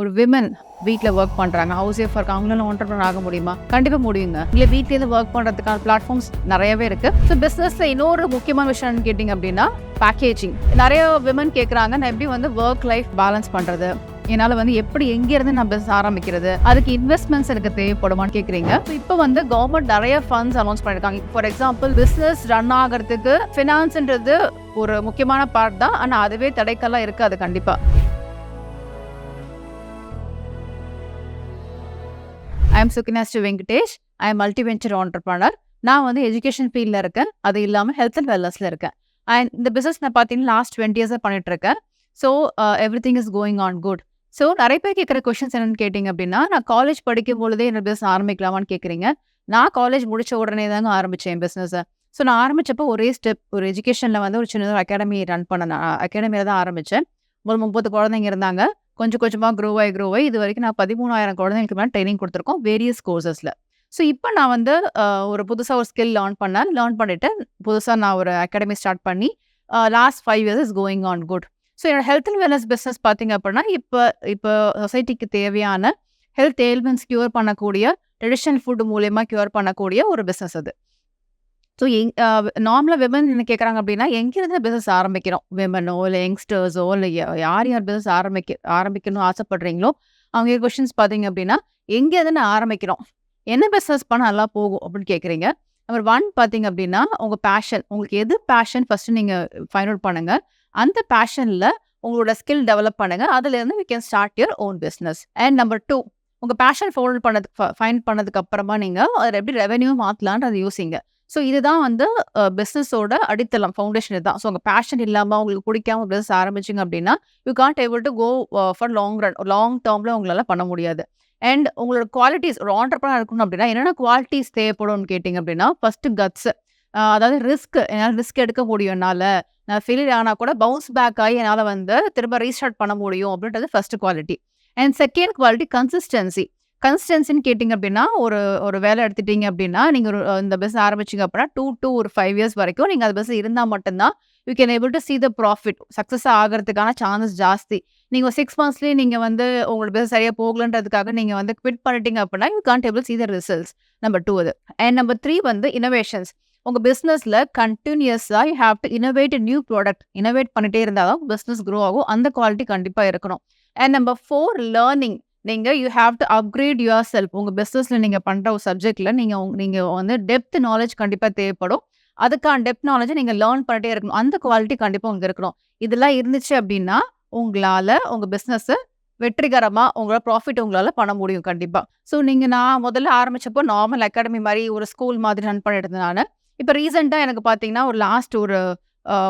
ஒரு விமன் வீட்டில் ஒர்க் பண்ணுறாங்க ஹவுஸ் ஒய்ஃப் இருக்காங்க அவங்களால ஒன்றரை ஆக முடியுமா? கண்டிப்பாக முடியுங்க. இல்லை வீட்லேருந்து ஒர்க் பண்ணுறதுக்கான பிளாட்ஃபார்ம்ஸ் நிறையவே இருக்குது ஸோ பிஸ்னஸில் இன்னொரு முக்கியமான விஷயம்னு கேட்டிங்க அப்படின்னா பேக்கேஜிங் நிறைய விமன் கேட்குறாங்க நான் எப்படி வந்து ஒர்க் லைஃப் பேலன்ஸ் பண்ணுறது என்னால் வந்து எப்படி எங்கேருந்து நான் பிஸ்னஸ் ஆரம்பிக்கிறது? அதுக்கு இன்வெஸ்ட்மெண்ட்ஸ் எனக்கு தேவைப்படுமான்னு கேட்குறீங்க ஸோ இப்போ வந்து கவர்மெண்ட் நிறைய ஃபண்ட்ஸ் அனௌன்ஸ் பண்ணியிருக்காங்க ஃபார் எக்ஸாம்பிள் பிஸ்னஸ் ரன் ஆகிறதுக்கு ஃபினான்ஸ்ன்றது ஒரு முக்கியமான பார்ட் தான். ஆனால் அதுவே தடைக்கெல்லாம் இருக்காது கண்டிப்பாக ஐம் எம் to Venkatesh I am multi venture entrepreneur நான் வந்து எஜுகேஷன் ஃபீல்டில் இருக்கேன். அது இல்லாமல் ஹெல்த் அண்ட் வெல்னஸில் இருக்கேன். அண்ட் இந்த பிஸ்னஸ் நான் பார்த்தீங்கன்னா லாஸ்ட் டுவெண்ட்டி இயர்ஸாக பண்ணிட்டுருக்கேன் so everything is going on good so நிறைய பேர் கேட்குற கொஷின்ஸ் என்னென்னு கேட்டிங்க அப்படின்னா நான் காலேஜ் படிக்கும் பொழுதே என்னோட பிஸ்னஸ் ஆரம்பிக்கலாமான்னு கேட்குறீங்க. நான் காலேஜ் முடிச்ச உடனே தாங்க ஆரம்பித்தேன் என் பிஸ்னஸை ஸோ நான் ஆரம்பித்தப்போ ஒரே ஸ்டெப் ஒரு எஜுகேஷனில் வந்து ஒரு சின்ன அகாடமி ரன் பண்ண அகாடமியில் தான் ஆரம்பித்தேன் ஒரு முப்பது குழந்தைங்க இருந்தாங்க. கொஞ்சம் கொஞ்சமாக க்ரோ ஆகி க்ரோ ஆகி இது வரைக்கும் நான் பதிமூணாயிரம் குழந்தைங்களுக்கு மேலே ட்ரைனிங் கொடுத்துருக்கோம் வேரியஸ் கோர்சஸில் ஸோ இப்போ நான் வந்து ஒரு புதுசாக ஒரு ஸ்கில் லேர்ன் பண்ணேன். லேர்ன் பண்ணிவிட்டு புதுசாக நான் ஒரு அகாடமி ஸ்டார்ட் பண்ணி last five years is going on good so என்னோட ஹெல்த் அண்ட் வெல்னஸ் பிஸ்னஸ் பார்த்தீங்க அப்படின்னா இப்போ இப்போ சொசைட்டிக்கு தேவையான ஹெல்த் ஏல்மெண்ட்ஸ் க்யூர் பண்ணக்கூடிய ட்ரெடிஷ்னல் ஃபுட் மூலயமா க்யூர் பண்ணக்கூடிய ஒரு பிஸ்னஸ் அது. ஸோ எங் நார்மலாக விமன் என்ன கேட்குறாங்க அப்படின்னா எங்கேருந்து பிஸ்னஸ் ஆரம்பிக்கிறோம். விமனோ இல்லை யங்ஸ்டர்ஸோ இல்லை யார் யார் பிஸ்னஸ் ஆரம்பிக்க ஆரம்பிக்கணும்னு ஆசைப்படுறீங்களோ அவங்க கொஷின்ஸ் பார்த்தீங்க அப்படின்னா எங்கேருந்து ஆரம்பிக்கிறோம். என்ன பிஸ்னஸ் பண்ணால் நல்லா போகும் அப்படின்னு கேட்குறீங்க நம்பர் ஒன் பார்த்தீங்க அப்படின்னா உங்கள் பேஷன் உங்களுக்கு எது பேஷன் ஃபஸ்ட்டு நீங்கள் ஃபைண்ட் அவுட் பண்ணுங்கள் அந்த பேஷனில் உங்களோட ஸ்கில் டெவலப் பண்ணுங்க. அதுலேருந்து we can start your own business and number two உங்கள் பேஷன் ஃபோல்ட் பண்ணது ஃபைண்ட் பண்ணதுக்கு அப்புறமா நீங்கள் அதில் எப்படி ரெவென்யூ மாற்றலான்றது யூஸிங்க யோசிங்க. ஸோ இதுதான் வந்து பிஸ்னஸோட அடித்தளம் ஃபவுண்டேஷன் தான் ஸோ உங்கள் பேஷன் இல்லாமல் உங்களுக்கு பிடிக்காம பிஸ்னஸ் ஆரம்பிச்சிங்க அப்படின்னா you can't able to go for long run long டேர்மில் உங்களால் பண்ண முடியாது. அண்ட் உங்களோட குவாலிட்டிஸ் ஒரு ஆண்டர்பனர் இருக்கணும் அப்படின்னா என்னென்ன குவாலிட்டிஸ் தேவைப்படும்னு கேட்டிங்க அப்படின்னா ஃபஸ்ட்டு கட்ஸ் அதாவது ரிஸ்க் என்னால் ரிஸ்க் எடுக்க முடியும் என்னால் நான் ஃபெயிலியர் ஆனால் கூட பவுன்ஸ் பேக் ஆகி என்னால் வந்து திரும்ப ரீஸ்டார்ட் பண்ண முடியும் அப்படின்றது first quality and second quality consistency கன்சிஸ்டன்சின்னு கேட்டிங்க அப்படின்னா ஒரு ஒரு வேலை எடுத்துட்டீங்க அப்படின்னா நீங்கள் ஒரு இந்த பிஸ்னஸ் ஆரம்பிச்சிங்க அப்படின்னா டூ டூ ஒரு ஃபைவ் இயர்ஸ் வரைக்கும் நீங்கள் அது பிஸ்னஸ் இருந்தால் மட்டும்தான் you can able to see the profit success ஆகிறதுக்கான சான்சஸ் ஜாஸ்தி. நீங்கள் சிக்ஸ் மந்த்ஸ்லேயே நீங்கள் வந்து உங்களோட பிஸ்னஸ் சரியாக போகலன்றதுக்காக நீங்கள் வந்து குவிட் பண்ணிட்டீங்க அப்படின்னா you can't able see the results number two அது அண்ட் நம்பர் த்ரீ வந்து இனோவேஷன்ஸ் உங்கள் பிஸ்னஸில் கண்டினியூஸாக you have to innovate new product innovate பண்ணிட்டே இருந்தால் தான் பிஸ்னஸ் க்ரோ ஆகும். அந்த குவாலிட்டி கண்டிப்பாக இருக்கணும். அண்ட் நம்பர் ஃபோர் லேர்னிங் நீங்கள் you have to upgrade yourself உங்கள் பிஸ்னஸில் நீங்கள் பண்ணுற ஒரு சப்ஜெக்டில் நீங்கள் நீங்கள் வந்து டெப்த் நாலேஜ் கண்டிப்பாக தேவைப்படும். அதுக்கான டெப்த் நாலேஜை நீங்கள் லேர்ன் பண்ணிட்டே இருக்கணும். அந்த குவாலிட்டி கண்டிப்பாக உங்களுக்கு இருக்கணும். இதெல்லாம் இருந்துச்சு அப்படின்னா உங்களால் உங்கள் பிஸ்னஸை வெற்றிகரமாக உங்களால் ப்ராஃபிட் உங்களால் பண்ண முடியும் கண்டிப்பாக ஸோ நீங்கள் நான் முதல்ல ஆரம்பிச்சப்போ நார்மல் அகாடமி மாதிரி ஒரு ஸ்கூல் மாதிரி ரன் பண்ணிட்டு நான். இப்போ ரீசெண்டாக எனக்கு பார்த்தீங்கன்னா ஒரு லாஸ்ட் ஒரு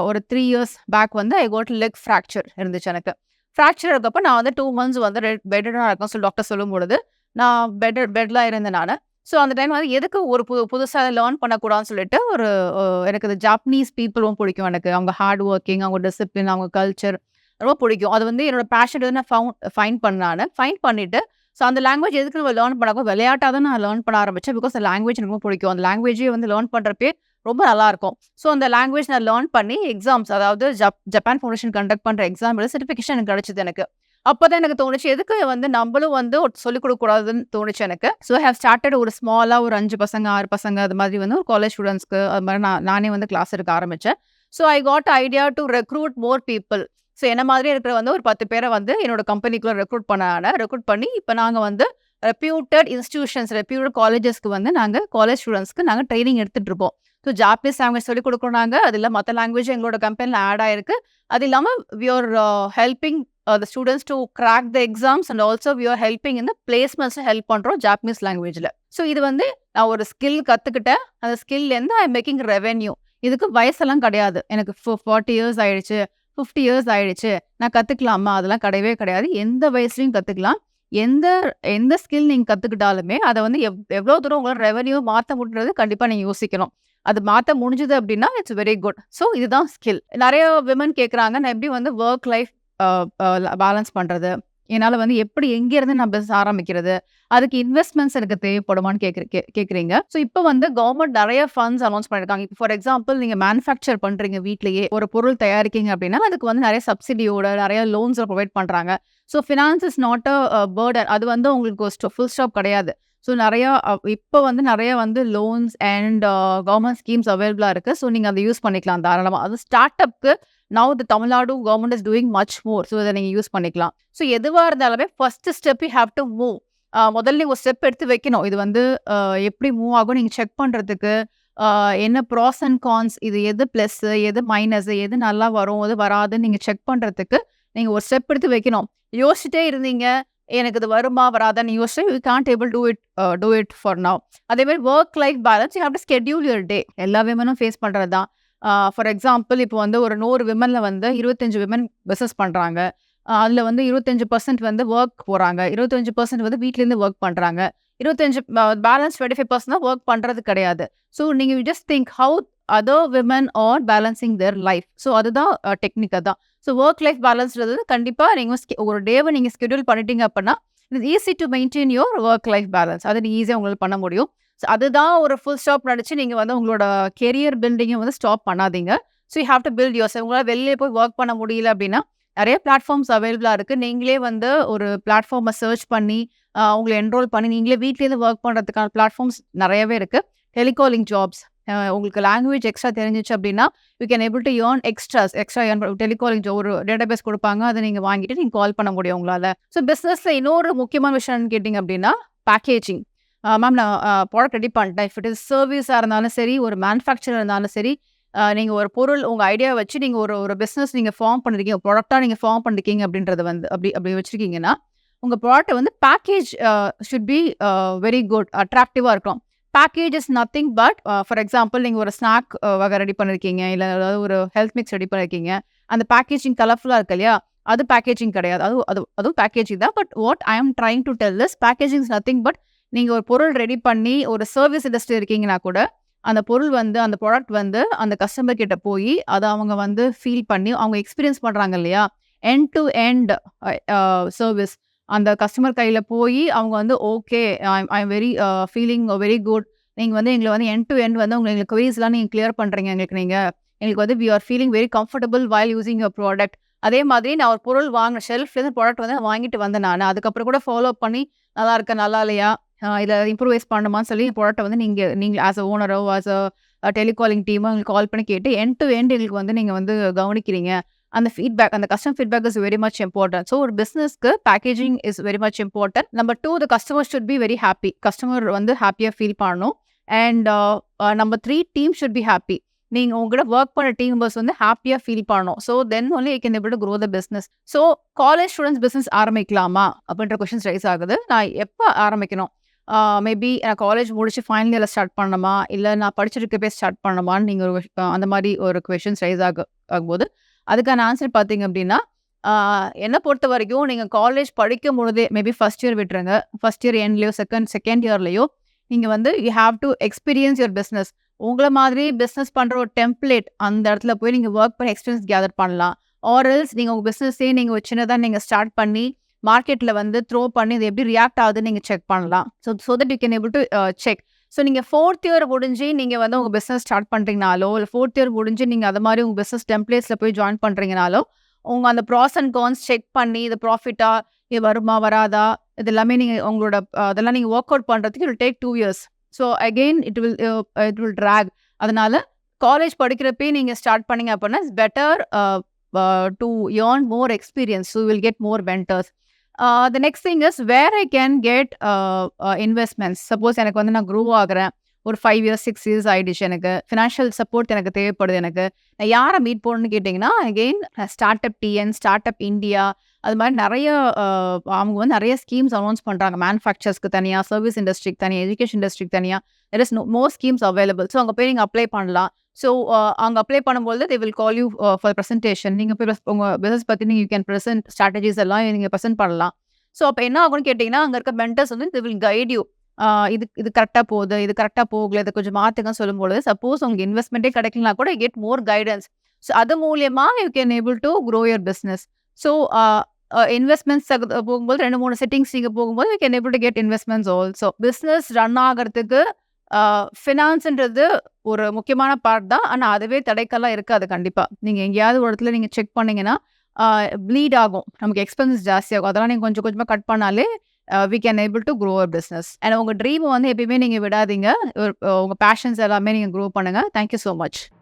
ஒரு த்ரீ இயர்ஸ் பேக் வந்து ஐ கோட் லெக் ஃப்ராக்சர் இருந்துச்சு எனக்கு. ஃப்ராக்சர் இருக்கப்போ நான் வந்து டூ மந்த்ஸ் வந்து பெட்டடாக இருக்கும் சொல்லி டாக்டர் சொல்லும் பொழுது நான் பெட் பெட்டில் இருந்தேன் நான். ஸோ அந்த டைம் வந்து எதுக்கு ஒரு புது புதுசாக லேர்ன் பண்ணக்கூடாதுன்னு சொல்லிட்டு ஒரு எனக்கு இந்த ஜாப்பனீஸ் பீப்புளும் பிடிக்கும் எனக்கு. அவங்க ஹார்ட் ஒர்க்கிங் அவங்க டிசிப்ளின் அவங்க கல்ச்சர் ரொம்ப பிடிக்கும். அது வந்து என்னோட பேஷன் வந்து நான் ஃபவுண்ட் ஃபைன் பண்ணானு ஃபைன் பண்ணிவிட்டு ஸோ அந்த லாங்குவேஜ் எதுக்கு நம்ம லேர்ன் பண்ணாக்கோ விளையாட்டாக தான் நான் லேர்ன் பண்ண ஆரம்பிச்சேன். பிகாஸ் அந்த லாங்குவேஜ் ரொம்ப பிடிக்கும். அந்த லாங்குவேஜே வந்து லேர்ன் பண்ணுறப்பே ரொம்ப நல்லாயிருக்கும் ஸோ அந்த லாங்குவேஜ் நான் லேர்ன் பண்ணி எக்ஸாம்ஸ் அதாவது ஜப் ஜப்பான் ஃபவுண்டேஷன் கண்டக்ட் பண்ணுற எக்ஸாம் சர்டிஃபிகேஷன் எனக்கு கிடச்சிது எனக்கு. அப்போ தான் எனக்கு தோணுச்சு எதுக்கு வந்து நம்மளும் வந்து சொல்லிக் கொடுக்கக்கூடாதுன்னு தோணுச்சு எனக்கு. ஸோ ஹேவ் ஸ்டார்டட் ஒரு ஸ்மாலாக ஒரு அஞ்சு பசங்க ஆறு பசங்க அது மாதிரி வந்து ஒரு காலேஜ் ஸ்டூடெண்ட்ஸ்க்கு அது மாதிரி நான் நானே வந்து கிளாஸ் எடுக்க ஆரம்பித்தேன் so I got idea to recruit more people so என்ன மாதிரி இருக்கிற வந்து ஒரு பத்து பேரை வந்து என்னோட கம்பெனிக்குள்ள ரெக்ரூட் பண்ண ரெக்ரூட் பண்ணி இப்போ நாங்கள் வந்து ரெப்யூட்டட் இன்ஸ்டியூஷன்ஸ் ரெப்யூட்டட் காலேஜஸ்க்கு வந்து நாங்கள் காலேஜ் ஸ்டூடெண்ட்ஸ்க்கு நாங்கள் ட்ரைனிங் எடுத்துகிட்டு இருக்கோம். ஸோ ஜாப்பனீஸ் லாங்குவேஜ் சொல்லி கொடுக்குறாங்க அதில் அது இல்லை மற்ற லாங்குவேஜ் எங்களோட கம்பெனியில் ஆட் ஆயிருக்கு. அது இல்லாமல் we are helping the students to crack the exams and also we are helping இந்த பிளேஸ்மெண்ட்ஸை ஹெல்ப் பண்ணுறோம் ஜாப்பனீஸ் லாங்குவேஜில் ஸோ இது வந்து நான் ஒரு ஸ்கில் கற்றுக்கிட்டேன் அந்த ஸ்கில்லேருந்து ஐ மேக்கிங் ரெவென்யூ இதுக்கு வயசெல்லாம் கிடையாது. எனக்கு ஃபார்ட்டி இயர்ஸ் ஆயிடுச்சு. ஃபிஃப்டி இயர்ஸ் ஆயிடுச்சு. நான் கற்றுக்கலாமா அதெல்லாம் கிடையவே கிடையாது. எந்த வயசுலையும் கற்றுக்கலாம் எந்த எந்த ஸ்கில் நீங்கள் கற்றுக்கிட்டாலுமே அதை வந்து எவ் எவ்வளோ தூரம் உங்களால் ரெவன்யூ மாற்ற முடின்றது கண்டிப்பாக நீங்கள் யோசிக்கணும். அது மாற்ற முடிஞ்சுது அப்படின்னா இட்ஸ் வெரி குட் ஸோ இதுதான் ஸ்கில் நிறைய விமன் கேட்குறாங்க நான் எப்படி வந்து ஒர்க் லைஃப் பேலன்ஸ் பண்ணுறது என்னால் வந்து எப்படி எங்கேருந்து நான் பிஸ்னஸ் ஆரம்பிக்கிறது? அதுக்கு இன்வெஸ்ட்மெண்ட்ஸ் எனக்கு தேவைப்படுமான்னு கேட்குற கே கேட்குறீங்க ஸோ இப்போ வந்து கவர்மெண்ட் நிறைய ஃபண்ட்ஸ் அனௌன்ஸ் பண்ணியிருக்காங்க இப்போ ஃபார் எக்ஸாம்பிள் நீங்கள் மேனுஃபேக்சர் பண்ணுறீங்க வீட்லேயே ஒரு பொருள் தயாரிக்கீங்க அப்படின்னா அதுக்கு வந்து நிறைய சப்சிடியோட நிறைய லோன்ஸில் ப்ரொவைட் பண்ணுறாங்க so finance is not a burden அது வந்து உங்களுக்கு ஃபுல் ஸ்டாப் கிடையாது. ஸோ நிறையா இப்போ வந்து நிறைய வந்து லோன்ஸ் அண்ட் கவர்மெண்ட் ஸ்கீம்ஸ் அவைலபிளாக இருக்குது ஸோ நீங்கள் அதை யூஸ் பண்ணிக்கலாம் தாராளமாக அது start அப்க்கு now the Tamil Nadu government is doing much more so இதை நீங்கள் யூஸ் பண்ணிக்கலாம். ஸோ எதுவாக இருந்தாலுமே first step you have to move முதல்ல ஒரு ஸ்டெப் எடுத்து வைக்கணும். இது வந்து எப்படி மூவ் ஆகும்? நீங்கள் செக் பண்ணுறதுக்கு என்ன ப்ராஸ் அண்ட் கான்ஸ் இது எது ப்ளஸ்ஸு எது மைனஸு எது நல்லா வரும்? எது வராதுன்னு நீங்கள் செக் பண்ணுறதுக்கு நீங்கள் ஒரு ஸ்டெப் எடுத்து வைக்கணும். யோசிச்சுட்டே இருந்தீங்க. எனக்கு இது வருமா வராதான்னு யோசிச்சு you can't able do it do it for now அதே மாதிரி work life balance you have to schedule your day எல்லா விமனும் ஃபேஸ் பண்ணுறது தான் ஃபார் எக்ஸாம்பிள் இப்போ வந்து ஒரு நூறு விமனில் வந்து இருபத்தஞ்சு விமன் பிஸ்னஸ் பண்ணுறாங்க அதில் வந்து இருபத்தஞ்சு பர்சன்ட் வந்து ஒர்க் போகிறாங்க இருபத்தஞ்சு பர்சன்ட் வந்து வீட்லேருந்து ஒர்க் பண்ணுறாங்க இருபத்தஞ்சு பேலன்ஸ் டுவெண்ட்டி ஃபைவ் பர்சன்ட் தான் ஒர்க் பண்ணுறது கிடையாது. ஸோ நீங்கள் just think how other women are balancing their life so அதுதான் டெக்னிக்காக தான் ஸோ ஒர்க் லைஃப் பேலன்ஸ்ன்றது கண்டிப்பாக நீங்கள் ஒரு டேவை நீங்கள் ஸ்கெடியூல் பண்ணிட்டீங்க அப்படின்னா it's easy to maintain your work life balance அது ஈஸியாக உங்களுக்கு பண்ண முடியும். ஸோ அதுதான் ஒரு ஃபுல் ஸ்டாப் நடிச்சு நீங்கள் வந்து உங்களோட கெரியர் பில்டிங்கை வந்து ஸ்டாப் பண்ணாதீங்க. So you have to build your உங்களால் வெளியே போய் ஒர்க் பண்ண முடியல அப்படின்னா நிறைய பிளாட்ஃபார்ம்ஸ் அவைலபிளாக இருக்குது நீங்களே வந்து ஒரு பிளாட்ஃபார்மை சர்ச் பண்ணி உங்களை என்ரோல் பண்ணி நீங்களே வீட்லேருந்து ஒர்க் பண்ணுறதுக்கான பிளாட்ஃபார்ம்ஸ் நிறையவே இருக்குது டெலிகாலிங் ஜாப்ஸ் உங்களுக்கு லாங்குவேஜ் எக்ஸ்ட்ரா தெரிஞ்சிச்சு அப்படின்னா you can able to earn extras extra earn telecalling ஒரு டேட்டாபேஸ் கொடுப்பாங்க. அதை நீங்கள் வாங்கிட்டு நீங்கள் கால் பண்ண முடியும் உங்களால். ஸோ பிஸ்னஸில் இன்னொரு முக்கியமான விஷயம்னு கேட்டிங்க அப்படின்னா பேக்கேஜிங் மேம் நான் ப்ராடக்ட் ரெடி பண்ணிட்டேன். இஃப் இட் இஸ் சர்வீஸாக இருந்தாலும் சரி ஒரு மேனுஃபேக்சராக இருந்தாலும் சரி நீங்கள் ஒரு பொருள் உங்கள் ஐடியா வச்சு நீங்கள் ஒரு ஒரு பிஸ்னஸ் நீங்கள் ஃபார்ம் பண்ணிருக்கீங்க ப்ராடக்டாக நீங்கள் ஃபார்ம் பண்ணிருக்கீங்க அப்படின்றத வந்து அப்படி அப்படி வச்சுருக்கீங்கன்னா உங்கள் ப்ராடக்ட் வந்து package should be very good அட்ராக்டிவாக இருக்கும். Package is nothing but for example நீங்கள் ஒரு ஸ்நாக் uh, வகை ரெடி பண்ணியிருக்கீங்க இல்லை ஏதாவது ஒரு ஹெல்த் மிக்ஸ் ரெடி பண்ணியிருக்கீங்க அந்த பேக்கேஜிங் கலர்ஃபுல்லாக இருக்கு இல்லையா? அது பேக்கேஜிங் கிடையாது. அது அது அதுவும் பேக்கேஜிங் தான். But what I am trying to tell this packaging is nothing but நீங்கள் ஒரு பொருள் ரெடி பண்ணி ஒரு சர்வீஸ் இண்டஸ்ட்ரி இருக்கீங்கன்னா கூட அந்த பொருள் வந்து அந்த ப்ராடக்ட் வந்து அந்த கஸ்டமர் கிட்ட போய் அதை அவங்க வந்து ஃபீல் பண்ணி அவங்க எக்ஸ்பீரியன்ஸ் பண்ணுறாங்க இல்லையா? எண்ட் டு எண்ட் சர்வீஸ் அந்த கஸ்டமர் கையில் போய் அவங்க வந்து okay I am very feeling very good நீங்கள் வந்து எங்களை வந்து என் டு எண்ட் வந்து உங்களை எங்களுக்கு குவீஸ்லாம் நீங்கள் கிளியர் பண்ணுறீங்க எங்களுக்கு நீங்கள் எங்களுக்கு வந்து we are feeling very comfortable while using your product அதே மாதிரி நான் ஒரு பொருள் வாங்கின ஷெல்ஃப்லேருந்து ப்ராடக்ட் வந்து வாங்கிட்டு வந்தேன் நான். அதுக்கப்புறம் கூட ஃபாலோ பண்ணி நல்லா இருக்க? நல்லா இல்லையா? இதை இம்ப்ரூவைஸ் பண்ணுமான்னு சொல்லி ப்ராடக்ட்டை வந்து நீங்கள் நீங்கள் ஆஸ் அ ஓனரோ ஆஸ் அ டெலிகாலிங் டீமோ எங்களுக்கு கால் பண்ணி கேட்டு என் டு எண்ட் எங்களுக்கு வந்து நீங்கள் வந்து கவனிக்கிறீங்க. அந்த ஃபீட்பேக் அந்த custom feedback is very much important so ஒரு பிஸ்னஸ்க்கு packaging is very much important number two the customer should be very happy customer வந்து ஹாப்பியாக ஃபீல் பண்ணணும். And number three team should be happy நீங்கள் உங்கள்கிட்ட ஒர்க் பண்ண team members வந்து ஹாப்பியாக ஃபீல் பண்ணணும். So then only I can able to grow the business so college students business ஆரம்பிக்கலாமா? அப்படின்ற கொஷின்ஸ் ரைஸ் ஆகுது. நான் எப்போ ஆரம்பிக்கணும்? மேபி நான் காலேஜ் முடிச்சு ஃபைனல் இயரில் ஸ்டார்ட் பண்ணணுமா? இல்லை நான் படிச்சிருக்கப்பே ஸ்டார்ட் பண்ணணுமான்னு நீங்கள் ஒரு அந்த மாதிரி ஒரு கொஷின்ஸ் ரைஸ் ஆக ஆகும்போது அதுக்கான ஆன்சர் பார்த்தீங்க அப்படின்னா என்னை பொறுத்த வரைக்கும் நீங்கள் காலேஜ் படிக்கும் பொழுதே மேபி ஃபஸ்ட் இயர் விட்டுருங்க. ஃபஸ்ட் இயர் எண்ட்லேயோ செகண்ட் செகண்ட் இயர்லேயோ நீங்கள் வந்து you have to experience your business உங்களை மாதிரி பிஸ்னஸ் பண்ணுற ஒரு டெம்ப்ளேட் அந்த இடத்துல போய் நீங்கள் ஒர்க் பண்ணி எக்ஸ்பீரியன்ஸ் கேதர் பண்ணலாம். ஆர்எல்ஸ் நீங்கள் உங்கள் பிஸ்னஸே நீங்கள் ஒரு சின்னதாக நீங்கள் ஸ்டார்ட் பண்ணி மார்க்கெட்டில் வந்து த்ரோ பண்ணி இது எப்படி ரியாக்ட் ஆகுதுன்னு நீங்கள் செக் பண்ணலாம். So so that you can able to check so நீங்கள் ஃபோர்த் இயர் முடிஞ்சு நீங்கள் வந்து உங்கள் பிஸ்னஸ் ஸ்டார்ட் பண்ணுறீங்கனாலோ இல்லை ஃபோர்த் இயர் முடிஞ்சு நீங்கள் அது மாதிரி உங்கள் பிஸ்னஸ் டெம்ப்ளேஸில் போய் ஜாயின் பண்ணுறீங்கனாலோ உங்கள் அந்த ப்ராஸ் அண்ட் கான்ஸ் செக் பண்ணி இது ப்ராஃபிட்டா இது வருமா வராதா இது எல்லாமே நீங்கள் உங்களோட அதெல்லாம் நீங்கள் ஒர்க் அவுட் பண்ணுறதுக்கு it take two years so again it will it will drag அதனால காலேஜ் படிக்கிறப்பே நீங்கள் ஸ்டார்ட் பண்ணீங்க அப்படின்னா it's better to earn more experience so will get more vendors the next thing is where I can get investments suppose எனக்கு வந்து நான் crew ஆகிறேன். ஒரு ஃபைவ் இயர்ஸ் சிக்ஸ் இயர்ஸ் ஆகிடுச்சு எனக்கு. ஃபினான்ஷியல் சப்போர்ட் எனக்கு தேவைப்படுது எனக்கு. நான் யாரை மீட் போகணும்னு கேட்டிங்கன்னா again start up TN start up India அது மாதிரி நிறைய அவங்க வந்து நிறைய ஸ்கீம்ஸ் அனௌன்ஸ் பண்ணுறாங்க மேனுஃபேக்சர்ஸ்க்கு தனியாக சர்வீஸ் இண்டஸ்ட்ரிக்கு தனியாக எஜுகேஷன் இண்டஸ்ட்ரிக்கு தனியாக there is no more schemes available so அங்கே போய் நீங்கள் அப்ளை பண்ணலாம். ஸோ அங்கே அப்ளை பண்ணும்போது they will call you for presentation நீங்கள் போய் உங்கள் பிஸ்னஸ் பற்றி நீங்கள் யூ கேன் ப்ரெசென்ட் ஸ்ட்ராட்டஜிஸ் எல்லாம் நீங்கள் ப்ரெசென்ட் பண்ணலாம். ஸோ அப்போ என்ன ஆகும்னு கேட்டிங்கன்னா அங்கே இருக்க மென்டர்ஸ் வந்து தி வில் கைட் யூ இது இது கரெக்டாக போகுது இது கரெக்டாக போகல இதை கொஞ்சம் மாற்றுங்கன்னு சொல்லும்போது சப்போஸ் உங்களுக்கு இன்வெஸ்ட்மெண்ட்டே கிடைக்கலனா கூட கெட் மோர் கைடன்ஸ் ஸோ அது மூலியமாக you can able to grow your business so investments uh, uh, போகும்போது ரெண்டு மூணு செட்டிங்ஸ் நீங்கள் போகும்போது we can able to get investments also business run ஆகிறதுக்கு ஃபினான்ஸுன்றது ஒரு முக்கியமான பார்ட் தான். ஆனால் அதுவே தடைக்கெல்லாம் இருக்காது கண்டிப்பாக நீங்கள் எங்கேயாவது ஒரு இடத்துல நீங்கள் செக் பண்ணீங்கன்னா uh, ப்ளீட் ஆகும். நமக்கு எக்ஸ்பென்சஸ் ஜாஸ்தியாகும் அதெல்லாம் நீங்கள் கொஞ்சம் கொஞ்சமாக கட் பண்ணாலே we can able to grow a business and உங்கள் ட்ரீம் வந்து எப்பயுமே நீங்கள் விடாதீங்க. உங்கள் பேஷன்ஸ் எல்லாமே நீங்கள் க்ரோ பண்ணுங்கள் தேங்க்யூ ஸோ மச்